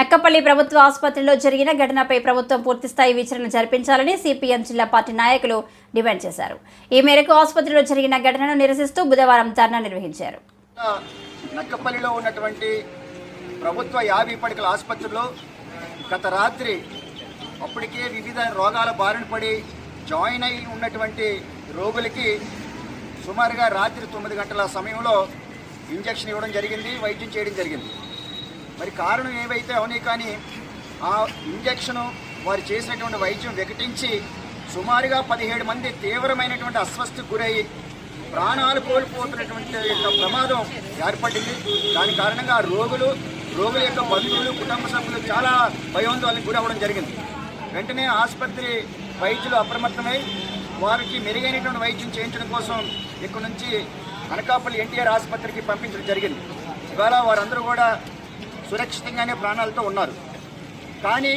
నక్కపల్లి ప్రభుత్వ ఆసుపత్రిలో జరిగిన ఘటనపై ప్రభుత్వం పూర్తిస్థాయి విచారణ జరిపించాలని సిపిఎం జిల్లా పార్టీ నాయకులు డిమాండ్ చేశారు. ఈ మేరకు ఆసుపత్రిలో జరిగిన ఘటనను నిరసిస్తూ బుధవారం ధర్నా నిర్వహించారు. నక్కపల్లిలో ఉన్నటువంటి ప్రభుత్వ యాభై పడకల ఆసుపత్రిలో గత రాత్రి అప్పటికే వివిధ రోగాల బారిన పడి జాయిన్ అయి ఉన్నటువంటి రోగులకి సుమారుగా రాత్రి తొమ్మిది గంటల సమయంలో ఇంజక్షన్ ఇవ్వడం జరిగింది వైద్యం చేయడం జరిగింది. మరి కారణం ఏవైతే అవనీ కానీ ఆ ఇంజక్షను వారు చేసినటువంటి వైద్యం వికటించి సుమారుగా పదిహేడు మంది తీవ్రమైనటువంటి అస్వస్థకు గురయ్యి ప్రాణాలు కోల్పోతున్నటువంటి యొక్క ప్రమాదం ఏర్పడింది. దాని కారణంగా రోగులు రోగుల యొక్క బంధువులు కుటుంబ సభ్యులు చాలా భయోందోళనకు గురవ్వడం జరిగింది. వెంటనే ఆసుపత్రి వైద్యులు అప్రమత్తమై వారికి మెరుగైనటువంటి వైద్యం చేయించడం కోసం ఇక్కడ నుంచి అనకాపల్లి ఎన్టీఆర్ ఆసుపత్రికి పంపించడం జరిగింది. ఇవాళ వారందరూ కూడా సురక్షితంగానే ప్రాణాలతో ఉన్నారు. కానీ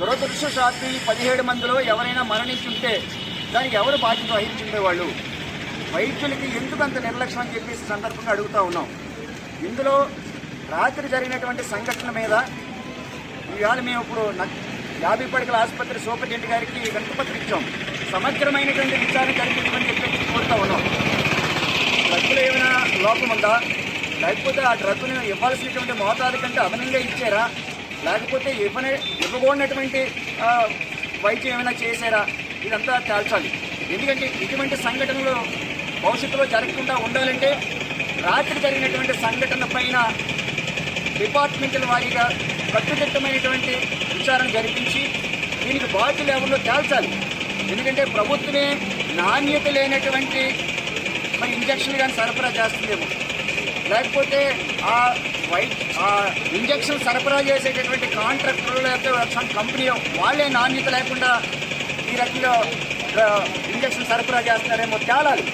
దురదృష్టశాత్తు ఈ పదిహేడు మందిలో ఎవరైనా మరణించుంటే దానికి ఎవరు బాధ్యత వహించుండేవాళ్ళు వైద్యులకి ఎందుకు అంత నిర్లక్ష్యం అని చెప్పేసి సందర్భంగా అడుగుతూ ఉన్నాం. ఇందులో రాత్రి జరిగినటువంటి సంఘటన మీద ఇవాళ మేము ఇప్పుడు యాభై పడకల ఆసుపత్రి సూపరింటెండెంట్ గారికి వెంటపత్రం ఇచ్చాం. సమగ్రమైనటువంటి విచారణ జరిపించమని చెప్పేసి కోరుతా ఉన్నాం. డ్రగ్గులో ఏమైనా లోపం ఉందా? లేకపోతే ఆ డ్రగ్ను ఇవ్వాల్సినటువంటి మోతాదు కంటే అదనంగా ఇచ్చారా? లేకపోతే ఇవ్వని ఇవ్వకూడనటువంటి వైద్యం ఏమైనా చేశారా? ఇదంతా తేల్చాలి. ఎందుకంటే ఇటువంటి సంఘటనలు భవిష్యత్తులో జరగకుండా ఉండాలంటే రాత్రి జరిగినటువంటి సంఘటన పైన డిపార్ట్మెంటల్ వారీగా కట్టుదిట్టమైనటువంటి విచారణ జరిపించి దీనికి బాధ్యులు ఎవరిలో తేల్చాలి. ఎందుకంటే ప్రభుత్వమే నాణ్యత లేనటువంటి మరి ఇంజక్షన్లు కానీ సరఫరా చేస్తుందేమో. లేకపోతే ఆ వైట్ ఆ ఇంజక్షన్ సరఫరా చేసేటటువంటి కాంట్రాక్టర్లు లేకపోతే కంపెనీ వాళ్ళే నాణ్యత లేకుండా ఈ రకంగా ఇంజక్షన్ సరఫరా చేస్తున్నారేమో తేలాలి.